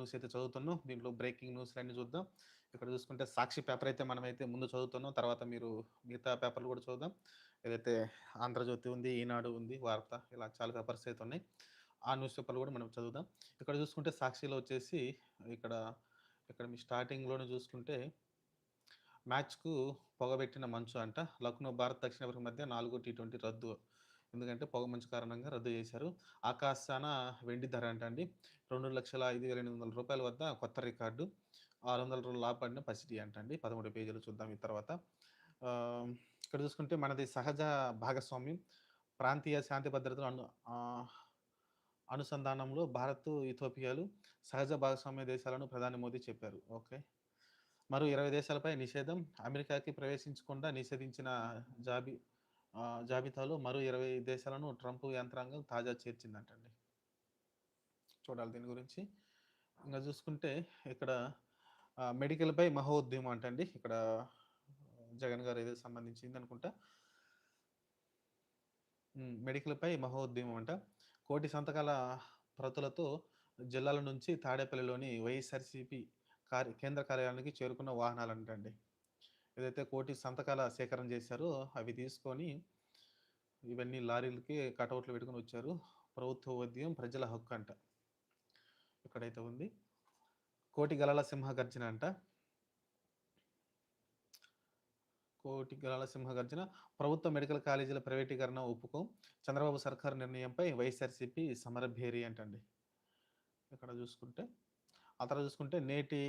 News అయితే చదువుతున్నాం. దీంట్లో బ్రేకింగ్ న్యూస్ అన్ని చూద్దాం. ఇక్కడ చూసుకుంటే సాక్షి పేపర్ అయితే మనమైతే ముందు చదువుతున్నాం. తర్వాత మీరు మిగతా పేపర్లు కూడా చూద్దాం ఏదైతే ఆంధ్రజ్యోతి ఉంది ఈనాడు ఉంది వార్త ఇలా చాలా పేపర్స్ అయితే ఉన్నాయి. ఆ న్యూస్ పేపర్లు కూడా మనం చదువుదాం. ఇక్కడ చూసుకుంటే సాక్షిలో వచ్చేసి ఇక్కడ ఇక్కడ మీ స్టార్టింగ్లోనే చూసుకుంటే మ్యాచ్కు పొగబెట్టిన మంచు అంట. లక్నో భారత్ దక్షిణాఫ్రికా మధ్య నాలుగో టీ ట్వంటీ రద్దు. ఎందుకంటే పొగ మంచు కారణంగా రద్దు చేశారు. ఆకాశాన వెండి ధర అంట అండి రెండు లక్షల ఐదు వేల ఎనిమిది వందల రూపాయల వద్ద కొత్త రికార్డు. ఆరు వందల రూపాయలు లాభపడిన పసిటీ అంటండి. పదమూడు పేజీలు చూద్దాం ఈ తర్వాత. ఇక్కడ చూసుకుంటే మనది సహజ భాగస్వామ్యం. ప్రాంతీయ శాంతి భద్రతలు అను అనుసంధానంలో భారత్ ఇథోపియాలు సహజ భాగస్వామ్య దేశాలను ప్రధాని మోదీ చెప్పారు. ఓకే. మరో ఇరవై దేశాలపై నిషేధం. అమెరికాకి ప్రవేశించకుండా నిషేధించిన జాబి జాబితాలో మరో ఇరవై దేశాలను ట్రంప్ యంత్రాంగం తాజా చేర్చిందంటండి. చూడాలి దీని గురించి. ఇంకా చూసుకుంటే ఇక్కడ మెడికల్పై మహోద్యమం అంటండి. ఇక్కడ జగన్ గారు ఏదో సంబంధించింది అనుకుంటా. మెడికల్పై మహోద్యమం అంట. కోటి సంతకాల ప్రతులతో జిల్లాల నుంచి తాడేపల్లిలోని వైఎస్ఆర్సీపీ కార్య కేంద్ర కార్యాలయానికి చేరుకున్న వాహనాలు అంటండి ఏదైతే కోటి సంతకాల సేకరణ చేశారో అవి తీసుకొని ఇవన్నీ లారీలకి కటౌట్లు పెట్టుకొని వచ్చారు. ప్రభుత్వ ఉద్యమం ప్రజల హక్కు అంట. ఇక్కడైతే ఉంది? కోటి గలల సింహ గర్జన అంట. కోటి గలల సింహ గర్జన ప్రభుత్వ మెడికల్ కాలేజీల ప్రైవేటీకరణ ఒప్పుకో. చంద్రబాబు సర్కార్ నిర్ణయంపై వైఎస్ఆర్సీపీ సమరభేరి అంటండి. ఇక్కడ చూసుకుంటే ఆ తర్వాత చూసుకుంటే నేటి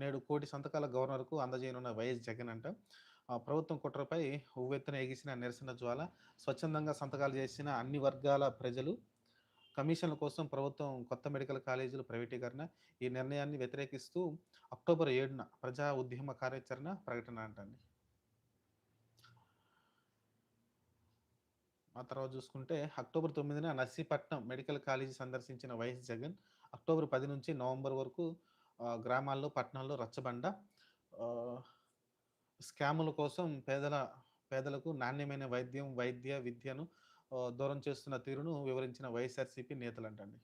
నేడు కోటి సంతకాల గవర్నర్కు అందజేయనున్న వైఎస్ జగన్ అంట ఆ, ప్రభుత్వం కుట్రపై ఉవ్వెత్తున ఎగిసిన నిరసన జ్వాల స్వచ్ఛందంగా సంతకాలు చేసిన అన్ని వర్గాల ప్రజలు కమిషన్ల కోసం ప్రభుత్వం కొత్త మెడికల్ కాలేజీల ప్రైవేటీకరణ ఈ నిర్ణయాన్ని వ్యతిరేకిస్తూ అక్టోబర్ ఏడున ప్రజా ఉద్యమ కార్యాచరణ ప్రకటన అంటండి. ఆ తర్వాత చూసుకుంటే అక్టోబర్ తొమ్మిదిన నర్సీపట్నం మెడికల్ కాలేజీ సందర్శించిన వైఎస్ జగన్ అక్టోబర్ పది నుంచి నవంబర్ వరకు గ్రామాల్లో పట్టణాల్లో రచ్చబండ స్కాముల కోసం పేదల పేదలకు నాణ్యమైన వైద్యం వైద్య విద్యను దూరం చేస్తున్న తీరును వివరించిన వైఎస్ఆర్సీపీ నేతలు అంటండి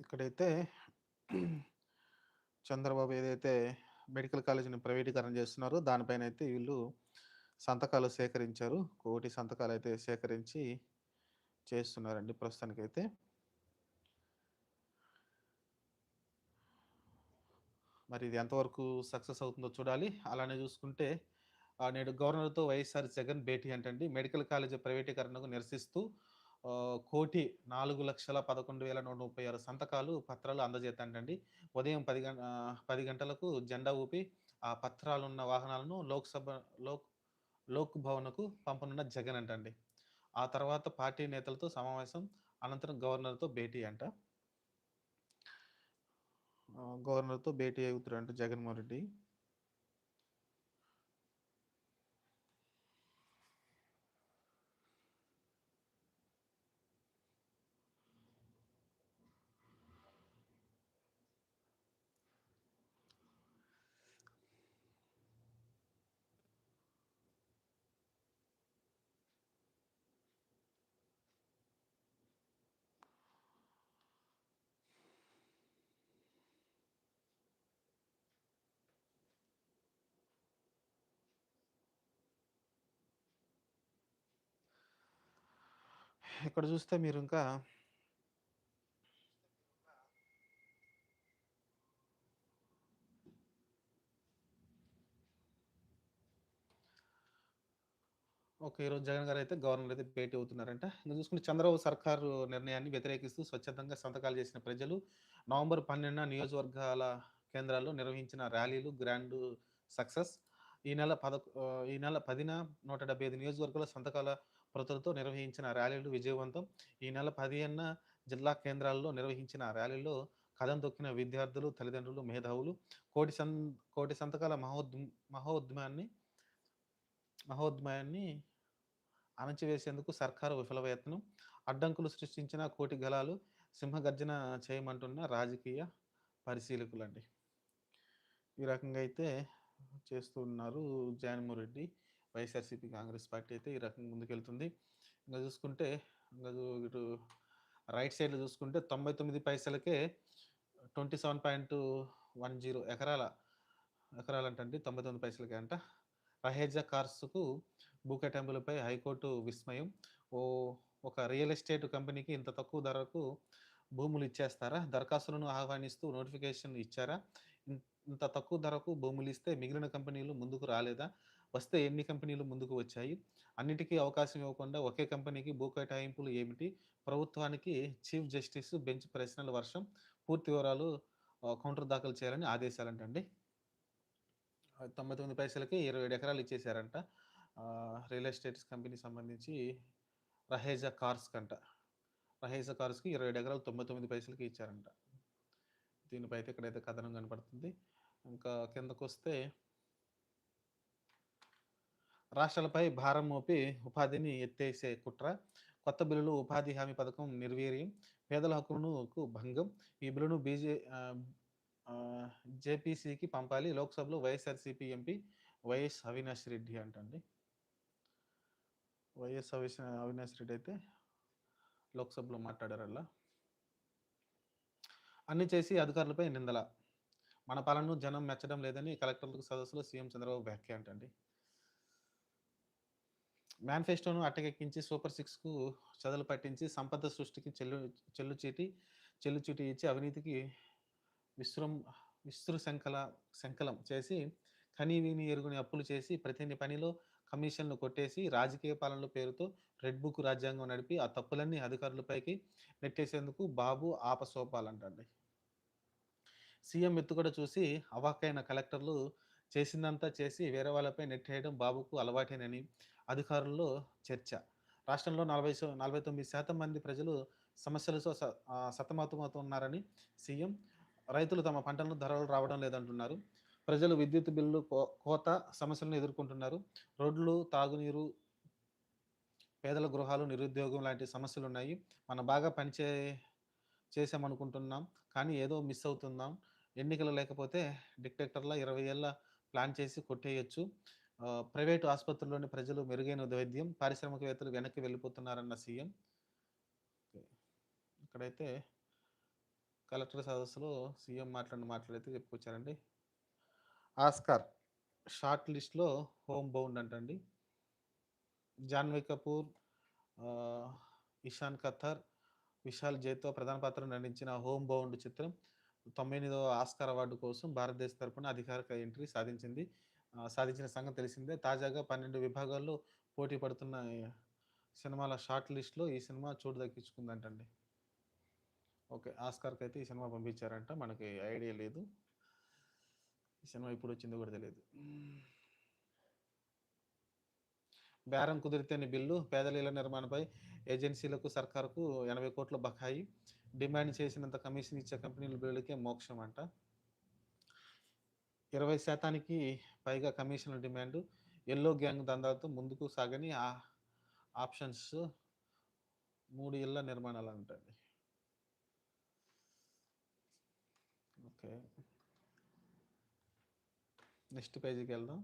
ఇక్కడైతే చంద్రబాబు ఏదైతే మెడికల్ కాలేజీని ప్రైవేటీకరణ చేస్తున్నారో దానిపైన అయితే వీళ్ళు సంతకాలు సేకరించారు. కోటి సంతకాలు అయితే సేకరించి చేస్తున్నారండి ప్రస్తుతానికైతే. మరి ఇది ఎంతవరకు సక్సెస్ అవుతుందో చూడాలి. అలానే చూసుకుంటే నేడు గవర్నర్తో వైఎస్ఆర్ జగన్ భేటీ అంటండి. మెడికల్ కాలేజీ ప్రైవేటీకరణకు నిరసిస్తూ కోటి నాలుగు లక్షల పదకొండు వేల నూట ముప్పై ఆరు సంతకాలు పత్రాలు అందజేతండి ఉదయం పది గంట పది గంటలకు జెండా ఊపి ఆ పత్రాలున్న వాహనాలను లోక్సభ లోక్ లోక్ భవన్కు పంపనున్న జగన్ అంటండి. ఆ తర్వాత పార్టీ నేతలతో సమావేశం అనంతరం గవర్నర్తో భేటీ అంట. గవర్నర్తో భేటీ అవుతారంట జగన్మోహన్ రెడ్డి. ఇక్కడ చూస్తే మీరు ఇంకా ఓకే ఈరోజు జగన్ గారు అయితే గవర్నర్ అయితే భేటీ అవుతున్నారంట. ఇంకా చూసుకుంటే చంద్రబాబు సర్కారు నిర్ణయాన్ని వ్యతిరేకిస్తూ స్వచ్ఛందంగా సంతకాలు చేసిన ప్రజలు నవంబర్ పన్నెండున నియోజకవర్గాల కేంద్రాల్లో నిర్వహించిన ర్యాలీలు గ్రాండ్ సక్సెస్. ఈ నెల పద ఈ నెల పదిన నూట డెబ్బై ఐదు నియోజకవర్గాల సంతకాల ప్రతులతో నిర్వహించిన ర్యాలీలు విజయవంతం. ఈ నెల పదిహేన జిల్లా కేంద్రాల్లో నిర్వహించిన ర్యాలీలో కథం తొక్కిన విద్యార్థులు తల్లిదండ్రులు మేధావులు కోటి సం కోటి సంతకాల మహోద్ మహోద్యమాన్ని మహోద్యమాన్ని అణచివేసేందుకు సర్కారు విఫలయత్నం అడ్డంకులు సృష్టించిన కోటి గలాలు సింహగర్జన చేయమంటున్న రాజకీయ పరిశీలకులండి. ఈ రకంగా అయితే చేస్తున్నారు Jaganmohan Reddy YSRCP Congress party అయితే ఈ రకంగా ముందుకెళ్తుంది ఇంకా చూసుకుంటే ఇంకా ఇటు రైట్ సైడ్‌లో చూసుకుంటే 99 పైసలకే 27.10 ఎకరాల ఎకరాలంటండి 99 పైసలకే అంట. రహేజా కార్స్‌కు భూ కేటాయింపులపై హైకోర్టు విస్మయం. ఓ ఒక రియల్ ఎస్టేట్ కంపెనీకి ఇంత తక్కువ ధరకు భూములు ఇచ్చేస్తారా? దరఖాస్తులను ఆహ్వానిస్తూ నోటిఫికేషన్ ఇచ్చారా? ఇంత తక్కువ ధరకు భూములు ఇస్తే మిగిలిన కంపెనీలు ముందుకు రాలేదా? వస్తే ఎన్ని కంపెనీలు ముందుకు వచ్చాయి? అన్నిటికీ అవకాశం ఇవ్వకుండా ఒకే కంపెనీకి భూ కేటాయింపులు ఏమిటి? ప్రభుత్వానికి చీఫ్ జస్టిస్ బెంచ్ ప్రశ్నల వర్షం. పూర్తి వివరాలు కౌంటర్ దాఖలు చేయాలని ఆదేశాలంటండి. తొంభై తొమ్మిది పైసలకి 27 ఎకరాలు ఇచ్చేశారంట రియల్ ఎస్టేట్స్ కంపెనీ సంబంధించి రహేజా కార్స్‌కంట. రహేజా కార్స్‌కి 27 ఎకరాలు 99 పైసలకి ఇచ్చారంట. దీనిపై అయితే ఇక్కడైతే కథనం కనపడుతుంది. ఇంకా కిందకొస్తే రాష్ట్రాలపై భారం మోపి ఉపాధిని ఎత్తేసే కుట్ర. కొత్త బిల్లులు ఉపాధి హామీ పథకం నిర్వీర్యం. పేదల హక్కులకు భంగం. ఈ బిల్లును బీజే జేపీసీకి పంపాలి. లోక్సభలో YSRCP MP YS Avinash Reddy అంటండి. వైఎస్ అవిశ అవినాష్ రెడ్డి అయితే లోక్సభలో మాట్లాడారల్లా. అన్ని చేసి అధికారులపై నిందల. మన పాలనను జనం మెచ్చడం లేదని కలెక్టర్లకు సదస్సులో సీఎం చంద్రబాబు వ్యాఖ్య అంటండి. మేనిఫెస్టోను అటకెక్కించి సూపర్ సిక్స్‌కు చెదలు పట్టించి సంపద సృష్టికి చెల్లు చెల్లుచీటి చెల్లుచీటి ఇచ్చి అవినీతికి విసృం విస్తృశంఖల శంకలం చేసి కనీవిని ఎరుగుని అప్పులు చేసి ప్రతి పనిలో కమిషన్లు కొట్టేసి రాజకీయ పాలనల పేరుతో రెడ్ బుక్ రాజ్యాంగం నడిపి ఆ తప్పులన్నీ అధికారులపైకి నెట్టేసేందుకు బాబు ఆపసోపాలంటండి. సీఎం ఎత్తుగడ చూసి అవాక్కైన కలెక్టర్లు చేసిందంతా చేసి వేరే వాళ్ళపై నెట్టేయడం బాబుకు అలవాటేనని అధికారుల్లో చర్చ. రాష్ట్రంలో నలభై నలభై తొమ్మిది శాతం మంది ప్రజలు సమస్యలతో సతమతమవుతున్నారని సీఎం. రైతులు తమ పంటలను ధరలు రావడం లేదంటున్నారు. ప్రజలు విద్యుత్ బిల్లు కో కోత సమస్యలను ఎదుర్కొంటున్నారు. రోడ్లు, తాగునీరు పేదల గృహాలు, నిరుద్యోగం లాంటి సమస్యలు ఉన్నాయి మనం బాగా పనిచే చేసామనుకుంటున్నాం చేశామనుకుంటున్నాం. కానీ ఏదో మిస్ అవుతున్నాం. ఎన్నికలు లేకపోతే డిక్టేటర్‌లా 20 ఏళ్ళ ప్లాన్ చేసి కొట్టేయొచ్చు. ప్రైవేటు ఆసుపత్రుల్లోని ప్రజలు మెరుగైన వైద్యం, పారిశ్రామికవేత్తలు వెనక్కి వెళ్ళిపోతున్నారన్న సీఎం. ఇక్కడైతే కలెక్టర్ సదస్సులో సీఎం మాట్లాడిన మాట్లాడైతే చెప్పుకొచ్చారండి. ఆస్కార్ షార్ట్ లిస్ట్‌లో హోమ్ బౌండ్ అంటండి. జాన్వీ కపూర్, ఇషాన్ ఖత్తర్ విశాల్ జైతో ప్రధాన పాత్ర నటించిన హోమ్ బౌండ్ చిత్రం 98వ ఆస్కార్ అవార్డు కోసం భారతదేశ తరపున అధికారిక ఎంట్రీ సాధించింది. సాధించిన సంగతి తెలిసిందే. తాజాగా 12 విభాగాల్లో పోటీ పడుతున్న సినిమాల షార్ట్ లిస్ట్‌లో ఈ సినిమా చోటు దక్కించుకుందంటండి. ఓకే. ఆస్కార్‌కైతే ఈ సినిమా పంపించారంట. మనకి ఐడియా లేదు. ఈ సినిమా ఇప్పుడు వచ్చిందో కూడా తెలియదు బేరం కుదిరితేనే బిల్లు. పేదల ఇళ్ళ నిర్మాణంపై ఏజెన్సీలకు, సర్కారుకు 80 కోట్ల బకాయి. డిమాండ్ చేసినంత కమిషన్ ఇచ్చే కంపెనీల బిల్లులకే మోక్షం అంట. 20% పైగా కమిషన్ల డిమాండ్ ఎల్లో గ్యాంగ్ దందాలతో ముందుకు సాగని ఆ ఆప్షన్స్ 3 ఇళ్ళ నిర్మాణాలంటండి. ఓకే. నెక్స్ట్ పేజీకి వెళ్దాం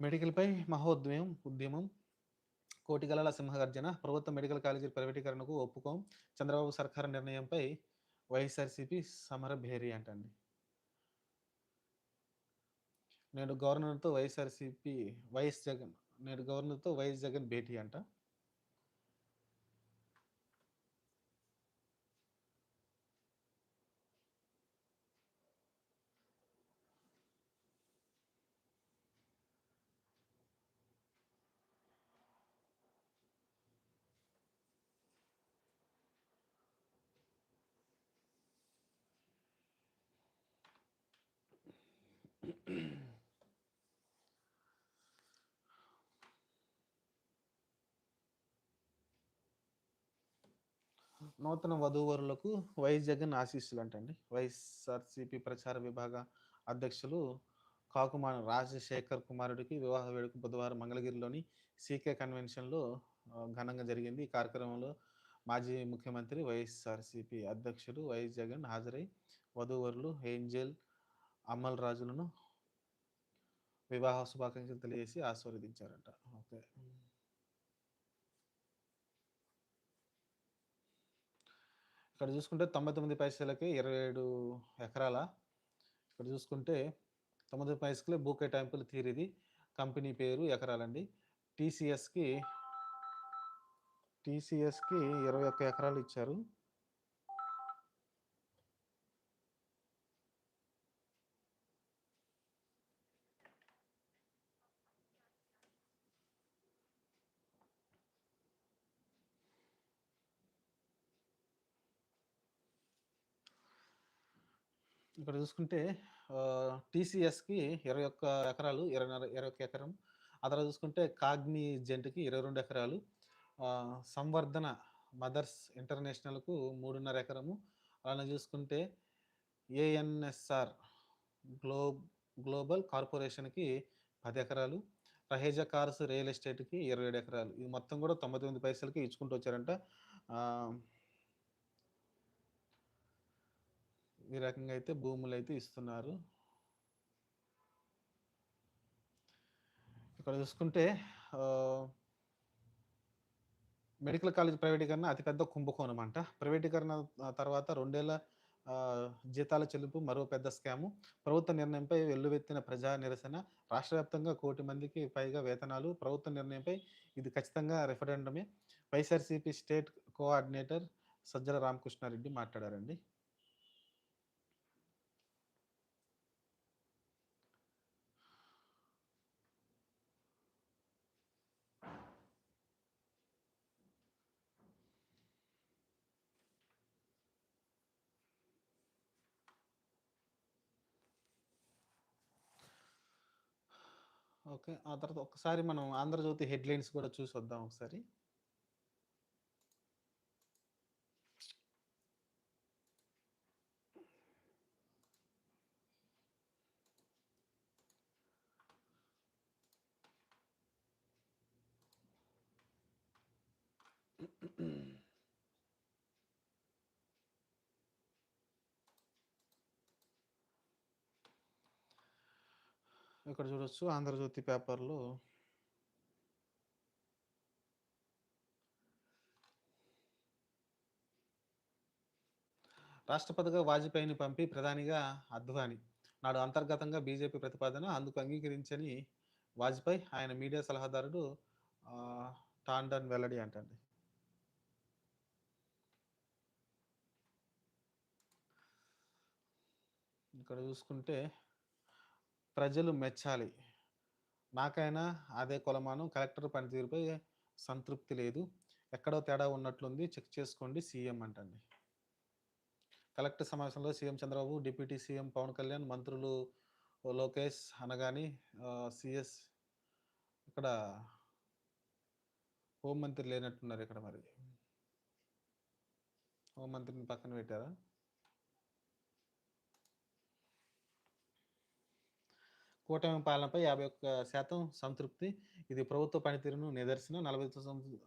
మెడికల్‌పై మహోద్యమం ఉద్యమం. కోటి గళాల సింహగర్జన. ప్రభుత్వ మెడికల్ కాలేజీల ప్రైవేటీకరణకు ఒప్పుకోం. చంద్రబాబు సర్కారు నిర్ణయంపై వైఎస్ఆర్‌సీపీ సమరభేరి అంటండి. నేడు గవర్నర్‌తో వైఎస్ఆర్‌సీపీ వైఎస్ జగన్ నేడు గవర్నర్‌తో వైఎస్ జగన్ భేటీ అంట. నూతన వధూవరులకు వైఎస్ జగన్ ఆశీస్సులంటండి. వైఎస్ఆర్‌సీపీ ప్రచార విభాగ అధ్యక్షులు కాకుమాన రాజశేఖర్ కుమారుడికి వివాహ వేడుక బుధవారం మంగళగిరిలోని సీకే కన్వెన్షన్‌లో ఘనంగా జరిగింది. ఈ కార్యక్రమంలో మాజీ ముఖ్యమంత్రి, వైఎస్ఆర్‌సీపీ అధ్యక్షుడు వైఎస్ జగన్ హాజరై వధూవరులు ఏంజెల్, అమల్ రాజులను వివాహ శుభాకాంక్షలు తెలియజేసి ఆశీర్వదించారంట. ఓకే. ఇక్కడ చూసుకుంటే తొంభై తొమ్మిది పైసలకి ఇరవై ఏడు ఎకరాల. ఇక్కడ చూసుకుంటే తొమ్మిది పైసలకి బూకే టెంపుల్ తీరిది. కంపెనీ పేరు ఎకరాలండి. టీసీఎస్కి టీసీఎస్కి ఇరవై ఒక్క ఎకరాలు ఇచ్చారు. ఇక్కడ చూసుకుంటే టీసీఎస్కి ఇరవై ఒక్క ఎకరాలు ఇరవై ఇరవై ఒక్క ఎకరం. ఆ తర్వాత చూసుకుంటే కాగ్ని జెంట్కి ఇరవై రెండు ఎకరాలు సంవర్ధన మదర్స్ ఇంటర్నేషనల్కు మూడున్నర ఎకరము. అలానే చూసుకుంటే ఏఎన్ఎస్ఆర్ గ్లో గ్లోబల్ కార్పొరేషన్కి పది ఎకరాలు. రహేజా కార్స్ రియల్ ఎస్టేట్కి ఇరవై ఏడు ఎకరాలు. ఇది మొత్తం కూడా తొంభై తొమ్మిది పైసలకి ఇచ్చుకుంటూ వచ్చారంట ఆ, ఈ రకంగా అయితే భూములు అయితే ఇస్తున్నారు. ఇక్కడ చూసుకుంటే మెడికల్ కాలేజ్ ప్రైవేటీకరణ అతిపెద్ద కుంభకోణం అంట ప్రైవేటీకరణ తర్వాత రెండేళ్ళ జీతాల చెల్లింపు మరో పెద్ద స్కాము. ప్రభుత్వ నిర్ణయంపై వెల్లువెత్తిన ప్రజా నిరసన. రాష్ట్ర వ్యాప్తంగా కోటి మందికి పైగా వేతనాలు. ప్రభుత్వ నిర్ణయంపై ఇది ఖచ్చితంగా రెఫరెండమే. YSRCP state coordinator Sajjala Ramakrishna Reddy మాట్లాడారండి. ఓకే ఆ తర్వాత ఒకసారి మనం ఆంధ్రజ్యోతి హెడ్లైన్స్ కూడా చూసి వద్దాం ఒకసారి. ఇక్కడ చూడొచ్చు. ఆంధ్రజ్యోతి పేపర్లో రాష్ట్రపతిగా వాజ్పేయిని పంపి ప్రధానిగా అద్వాని. నాడు అంతర్గతంగా బీజేపీ ప్రతిపాదన అందుకు అంగీకరించని వాజ్పేయి ఆయన మీడియా సలహాదారుడు టాండన్ వెల్లడి అంటండి. ఇక్కడ చూసుకుంటే ప్రజలు మెచ్చాలి. నాకైనా అదే కొలమానం కలెక్టర్ పనితీరుపై సంతృప్తి లేదు. ఎక్కడో తేడా ఉన్నట్లుంది చెక్ చేసుకోండి సీఎం అంటండి. కలెక్టర్ సమావేశంలో CM Chandrababu deputy CM Pawan Kalyan మంత్రులు లోకేష్ అనగాని సిఎస్ ఇక్కడ హోంమంత్రి లేనట్టున్నారు ఇక్కడ మరి. హోంమంత్రిని పక్కన పెట్టారా? కూటమి పాలనపై యాభై ఒక్క శాతం సంతృప్తి. ఇది ప్రభుత్వ పనితీరును నిదర్శనం. నలభై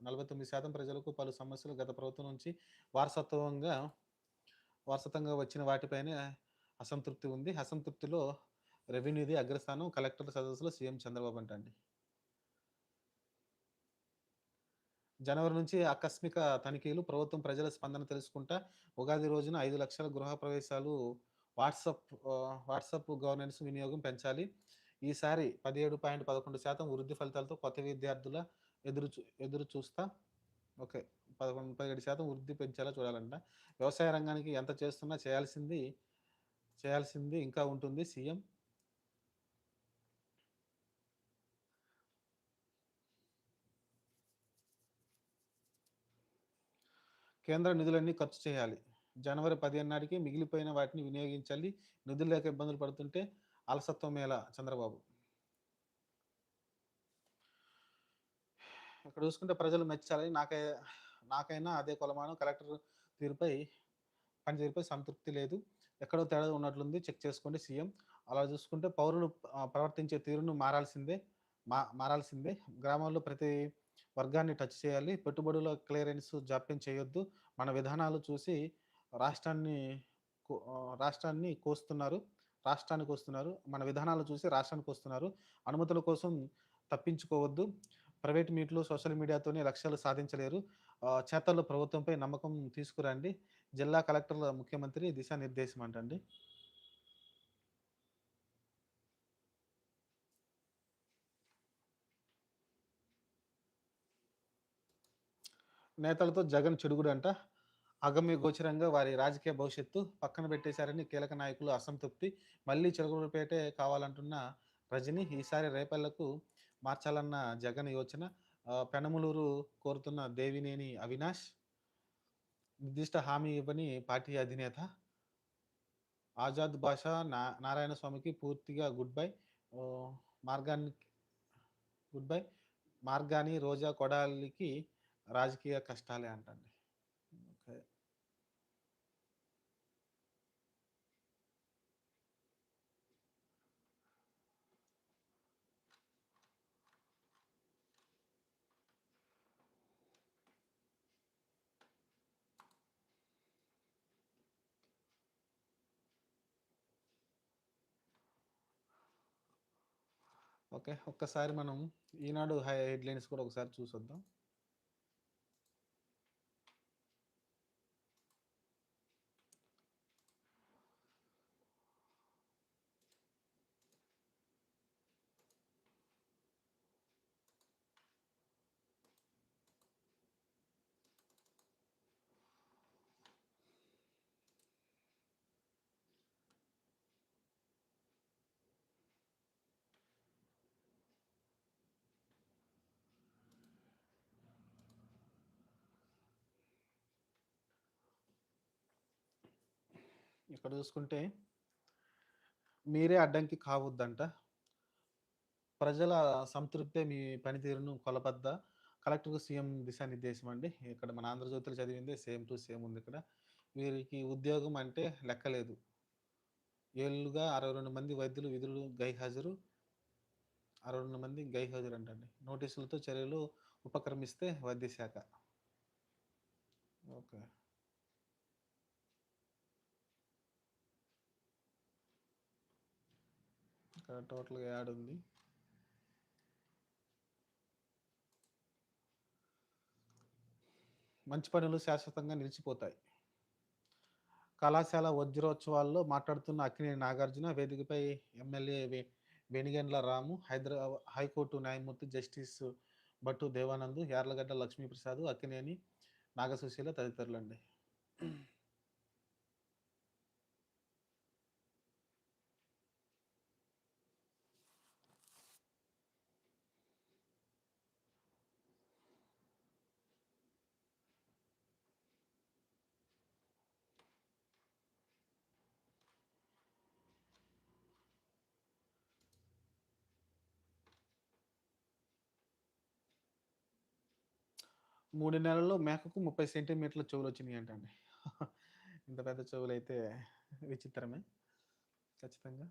నలభై తొమ్మిది శాతం ప్రజలకు పలు సమస్యలు గత ప్రభుత్వం నుంచి వారసత్వంగా వారసత్వంగా వచ్చిన వాటిపైనే అసంతృప్తి ఉంది. అసంతృప్తిలో రెవెన్యూది అగ్రస్థానం కలెక్టర్ సదస్సులో సీఎం చంద్రబాబు అంటండి. జనవరి నుంచి ఆకస్మిక తనిఖీలు ప్రభుత్వం ప్రజల స్పందన తెలుసుకుంటా ఉగాది రోజున ఐదు లక్షల గృహ ప్రవేశాలు వాట్సాప్ వాట్సప్ వాట్సాప్ గవర్నెన్స్ వినియోగం పెంచాలి. ఈసారి పదిహేడు పాయింట్ పదకొండు శాతం వృద్ధి ఫలితాలతో కొత్త విద్యార్థుల ఎదురు ఎదురు చూస్తా. ఓకే. పదకొండు పదిహేడు శాతం వృద్ధి పెంచేలా చూడాలంట. వ్యవసాయ రంగానికి ఎంత చేస్తున్నా చేయాల్సింది చేయాల్సింది ఇంకా ఉంటుంది. సీఎం? కేంద్ర నిధులన్నీ ఖర్చు చేయాలి. జనవరి పదిహేను నాటికి మిగిలిపోయిన వాటిని వినియోగించాలి. నిధులు లేక ఇబ్బందులు పడుతుంటే అలసత్వం ఎలా చంద్రబాబు. ఇక్కడ చూసుకుంటే ప్రజలు మెచ్చాలి. నాకై నాకైనా అదే కొలమానం. కలెక్టర్ తీరుపై పనితీరుపై సంతృప్తి లేదు. ఎక్కడో తేడా ఉన్నట్లుంది. చెక్ చేసుకోండి సీఎం. అలా చూసుకుంటే పౌరులు ప్రవర్తించే తీరును మారాల్సిందే మా మారాల్సిందే. గ్రామాల్లో ప్రతి వర్గాన్ని టచ్ చేయాలి. పెట్టుబడుల క్లియరెన్స్ జాప్యం చేయొద్దు. మన విధానాలు చూసి రాష్ట్రాన్ని కో- రాష్ట్రాన్ని కోస్తున్నారు రాష్ట్రానికి వస్తున్నారు మన విధానాలు చూసి రాష్ట్రానికి వస్తున్నారు అనుమతుల కోసం తప్పించుకోవద్దు ప్రైవేట్ మీట్లు సోషల్ మీడియాతోనే లక్ష్యాలు సాధించలేరు చేతల్లో ప్రభుత్వంపై నమ్మకం తీసుకురండి. జిల్లా కలెక్టర్ల ముఖ్యమంత్రి దిశానిర్దేశం అంటండి. నేతలతో జగన్ చెడుగుడంట. అగమ్య గోచరంగా వారి రాజకీయ భవిష్యత్తు పక్కన పెట్టేశారని కీలక నాయకులు అసంతృప్తి. మళ్ళీ చిలకూరుపేటే కావాలంటున్న రజని ఈసారి రేపల్లకు మార్చాలన్న జగన్ యోచన. పెనమలూరు కోరుతున్న దేవినేని అవినాష్. నిర్దిష్ట హామీ ఇవ్వని పార్టీ అధినేత. ఆజాద్ బాషా నా నారాయణ స్వామికి పూర్తిగా గుడ్ బై. మార్గాన్ని గుడ్ బై. మార్గాని, రోజా, కొడాలికి రాజకీయ కష్టాలే అంటండి. ఓకే. ఓకే. ఒక్కసారి మనం ఈనాడు హై హెడ్‌లైన్స్ కూడా ఒకసారి చూసొద్దాం. ఇక్కడ చూసుకుంటే మీరే అడ్డంకి కావద్దంట ప్రజల సంతృప్తే మీ పనితీరును కొలబద్ద. కలెక్టర్‌కు సీఎం దిశానిర్దేశం అండి. ఇక్కడ మన ఆంధ్రజ్యోతిలో చదివిందే సేమ్ టు సేమ్ ఉంది ఇక్కడ. వీరికి ఉద్యోగం అంటే లెక్కలేదు. ఏళ్ళుగా అరవై రెండు మంది వైద్యులు విధులు గైహాజరు. 62 మంది గైహాజరంటండి. నోటీసులతో చర్యలు ఉపక్రమిస్తే వైద్య శాఖ ఓకే. ఇక్కడ టోటల్‌గా యాడ్ ఉంది. మంచి పనులు శాశ్వతంగా నిలిచిపోతాయి. కళాశాల వజ్రోత్సవాల్లో మాట్లాడుతున్న అక్కినేని నాగార్జున వేదికపై MLA Venigandla Ramu, Hyderabad high court న్యాయమూర్తి జస్టిస్ భట్టు దేవానంద్, యార్లగడ్డ లక్ష్మీప్రసాద్, అక్కినేని నాగసుశీల తదితరులండి. మూడు నెలల్లో మేకకు 30 సెంటీమీటర్ల చెవులు వచ్చాయంటండి ఇంత పెద్ద చెవులైతే విచిత్రమే. ఖచ్చితంగా.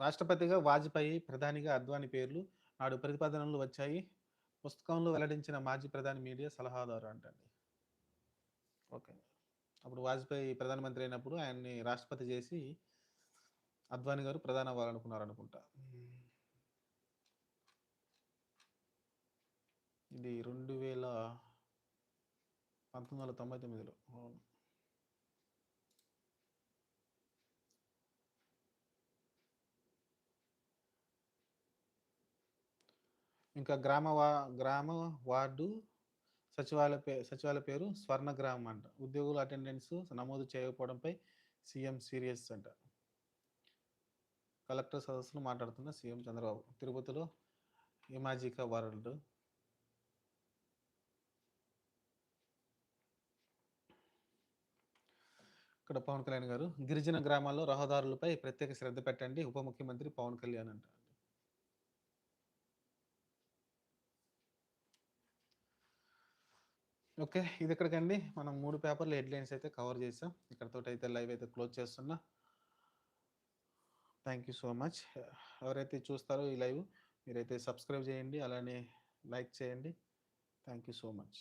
రాష్ట్రపతిగా వాజ్పేయి, ప్రధానిగా అద్వానీ పేర్లు నాడు ప్రతిపాదనలు వచ్చాయి. పుస్తకంలో వెల్లడించిన మాజీ ప్రధాని మీడియా సలహాదారు అంటండి. ఓకే. అప్పుడు వాజ్పేయి ప్రధానమంత్రి అయినప్పుడు ఆయన్ని రాష్ట్రపతి చేసి అద్వానీ గారు ప్రధాన అవ్వాలనుకున్నారు అనుకుంటా ఇది 2000 1999లో. అవును. ఇంకా గ్రామ వా గ్రామ, వార్డు సచివాలయ పే సచివాలయ పేరు స్వర్ణగ్రామం అంట. ఉద్యోగుల అటెండెన్స్ నమోదు చేయకపోవడంపై సీఎం సీరియస్ అంట. కలెక్టర్ సదస్సులో మాట్లాడుతున్న సీఎం చంద్రబాబు. తిరుపతిలో ఇమాజికా వరల్డ్. ఇక్కడ పవన్ కళ్యాణ్ గారు గిరిజన గ్రామాల్లో రహదారులపై ప్రత్యేక శ్రద్ధ పెట్టండి ఉప ముఖ్యమంత్రి పవన్ కళ్యాణ్ అంట ఓకే. ఇది ఎక్కడికండి మనం మూడు పేపర్లు హెడ్లైన్స్ అయితే కవర్ చేసాం ఇక్కడతో అయితే లైవ్ అయితే క్లోజ్ చేస్తున్నా. Thank you so much. ఎవరైతే చూస్తారో ఈ లైవ్ మీరైతే సబ్స్క్రైబ్ చేయండి. అలానే లైక్ చేయండి. Thank you so much.